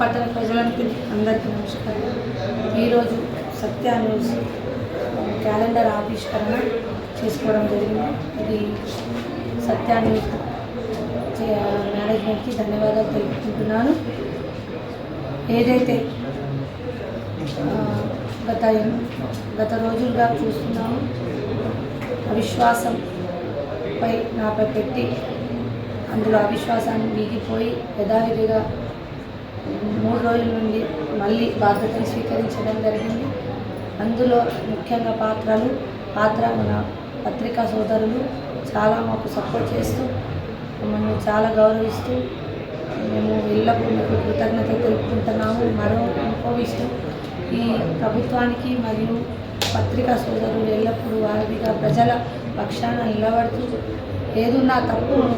పట్టణ ప్రజలకి అందరికీ నమస్కారం. ఈరోజు సత్య న్యూస్ క్యాలెండర్ ఆవిష్కరణ చేసుకోవడం జరిగింది. ఇది సత్య న్యూస్ మేనేజ్మెంట్కి ధన్యవాదాలు తెలుపుకుంటున్నాను. ఏదైతే గత గత రోజులుగా చూస్తున్నాము అవిశ్వాసంపై నాపై పెట్టి అందులో అవిశ్వాసాన్ని మిగిపోయి యథావిధిగా రోజుల నుండి మళ్ళీ బాధ్యతలు స్వీకరించడం జరిగింది. అందులో ముఖ్యంగా పాత్రలు పాత్ర మన పత్రికా సోదరులు చాలా మాకు సపోర్ట్ చేస్తూ మమ్మల్ని చాలా గౌరవిస్తూ మేము ఎల్లప్పుడూ మీకు కృతజ్ఞత తెలుపుకుంటున్నాము మరో ఇంకో విషయం ఈ ప్రభుత్వానికి మరియు పత్రికా సోదరులు ఎల్లప్పుడూ వారిగా ప్రజల పక్షాన నిలబడుతూ ఏదున్నా తప్పును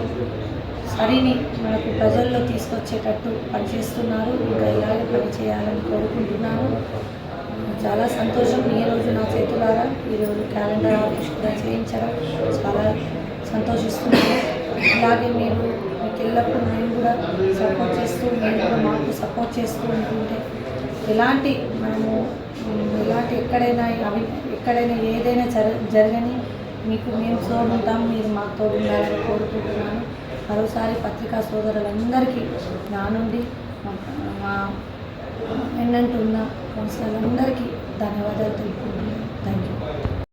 సరిని మనకు ప్రజల్లో తీసుకొచ్చేటట్టు పనిచేస్తున్నారు. ఇంకా ఇలాగే పనిచేయాలని కోరుకుంటున్నాను. చాలా సంతోషం ఈ రోజు నా చేతులారా. ఈరోజు క్యాలెండర్ ఆఫీస్ కూడా చేయించడం చాలా సంతోషిస్తున్నాను అలాగే మీరు మీకు ఎల్లప్పుడూ మేము కూడా సపోర్ట్ చేస్తూ మీరు కూడా మాకు సపోర్ట్ చేస్తూ ఉంటుంటే ఎలాంటి మనము ఎలాంటి ఎక్కడైనా అవి ఎక్కడైనా ఏదైనా జర జరగని మీకు మేము తోడుంటాం మీరు మాకు తోడు ఉండాలని కోరుకుంటున్నాను. మరోసారి పత్రికా సోదరులందరికీ నా నుండి మా- మా ఉన్న కౌన్సిలర్లందరికీ ధన్యవాదాలు తెలుపుకుంటున్నాను. Thank you